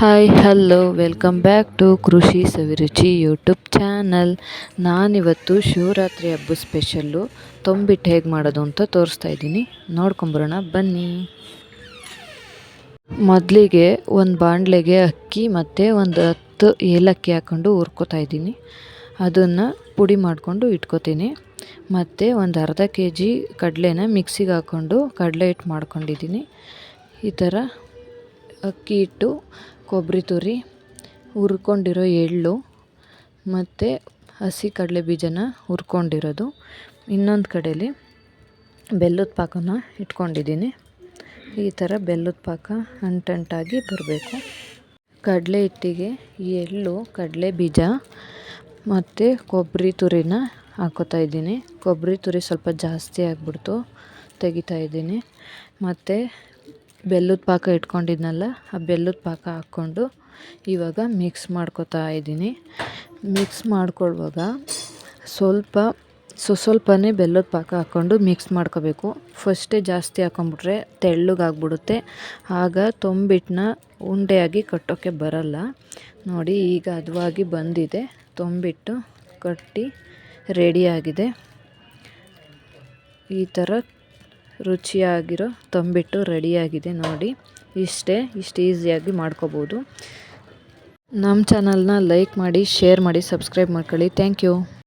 Hi hello welcome back to Krishi Saviruchi YouTube channel ನಾನಿವತ್ತು ಶಿವರಾತ್ರಿ ಹಬ್ಬ special ತೊಂಬಿಟ್ಟು ಹೇಗೆ ಮಾಡೋದು ಅಂತ ತೋರಿಸ್ತಾ ಇದ್ದೀನಿ. ನೋಡ್ಕೊಂಬರೋಣ, ಬನ್ನಿ. ಮೊದಲಿಗೆ ಒಂದು ಬಾಣಲೆಗೆ ಅಕ್ಕಿ ಮತ್ತು ಒಂದು ಹತ್ತು ಏಲಕ್ಕಿ ಹಾಕ್ಕೊಂಡು ಹುರ್ಕೋತಾ ಇದ್ದೀನಿ. ಅದನ್ನು ಪುಡಿ ಮಾಡಿಕೊಂಡು ಇಟ್ಕೋತೀನಿ. ಮತ್ತು ಒಂದು ಅರ್ಧ ಕೆ ಜಿ ಕಡಲೆನ ಮಿಕ್ಸಿಗೆ ಹಾಕ್ಕೊಂಡು ಕಡಲೆ ಹಿಟ್ಟು ಮಾಡ್ಕೊಂಡಿದ್ದೀನಿ. ಈ ಥರ ಅಕ್ಕಿ ಹಿಟ್ಟು ಕೊಬ್ಬರಿ ತುರಿ, ಹುರ್ಕೊಂಡಿರೋ ಎಳ್ಳು ಮತ್ತು ಹಸಿ ಕಡಲೆ ಬೀಜನ ಹುರ್ಕೊಂಡಿರೋದು. ಇನ್ನೊಂದು ಕಡೆಯಲ್ಲಿ ಬೆಲ್ಲದ ಪಾಕನ ಇಟ್ಕೊಂಡಿದ್ದೀನಿ. ಈ ಥರ ಬೆಲ್ಲದ ಪಾಕ ಅಂಟಂಟಾಗಿ ಬರಬೇಕು. ಕಡಲೆ ಹಿಟ್ಟಿಗೆ ಎಳ್ಳು, ಕಡಲೆ ಬೀಜ ಮತ್ತು ಕೊಬ್ಬರಿ ತುರಿನ ಹಾಕೋತಾ ಇದ್ದೀನಿ. ಕೊಬ್ಬರಿ ತುರಿ ಸ್ವಲ್ಪ ಜಾಸ್ತಿ ಆಗಿಬಿಡ್ತು, ತೆಗಿತಾ ಇದ್ದೀನಿ. ಮತ್ತು ಬೆಲ್ಲದ ಪಾಕ ಇಟ್ಕೊಂಡಿದ್ನಲ್ಲ, ಆ ಬೆಲ್ಲದ ಪಾಕ ಹಾಕ್ಕೊಂಡು ಇವಾಗ ಮಿಕ್ಸ್ ಮಾಡ್ಕೊತಾ ಇದ್ದೀನಿ. ಮಿಕ್ಸ್ ಮಾಡ್ಕೊಳ್ಳುವಾಗ ಸ್ವಲ್ಪ, ಸೊ ಸ್ವಲ್ಪನೇ ಬೆಲ್ಲದ ಪಾಕ ಹಾಕ್ಕೊಂಡು ಮಿಕ್ಸ್ ಮಾಡ್ಕೋಬೇಕು. ಫಸ್ಟೇ ಜಾಸ್ತಿ ಹಾಕೊಂಬಿಟ್ರೆ ತೆಳ್ಳಗಾಗ್ಬಿಡುತ್ತೆ. ಆಗ ತೊಂಬಿಟ್ಟನ್ನ ಉಂಡೆಯಾಗಿ ಕಟ್ಟೋಕ್ಕೆ ಬರಲ್ಲ. ನೋಡಿ, ಈಗ ಅದುವಾಗಿ ಬಂದಿದೆ. ತೊಂಬಿಟ್ಟು ಕಟ್ಟಿ ರೆಡಿಯಾಗಿದೆ ಈ ಥರ ರುಚಿಯಾಗಿರೋ ತಂಬಿಟ್ಟು ರೆಡಿಯಾಗಿದೆ ನೋಡಿ. ಇಷ್ಟೇ, ಇಷ್ಟು ಈಸಿಯಾಗಿ ಮಾಡ್ಕೋಬೋದು. ನಮ್ಮ ಚಾನಲ್ನ ಲೈಕ್ ಮಾಡಿ, ಶೇರ್ ಮಾಡಿ, ಸಬ್ಸ್ಕ್ರೈಬ್ ಮಾಡ್ಕೊಳ್ಳಿ. Thank you.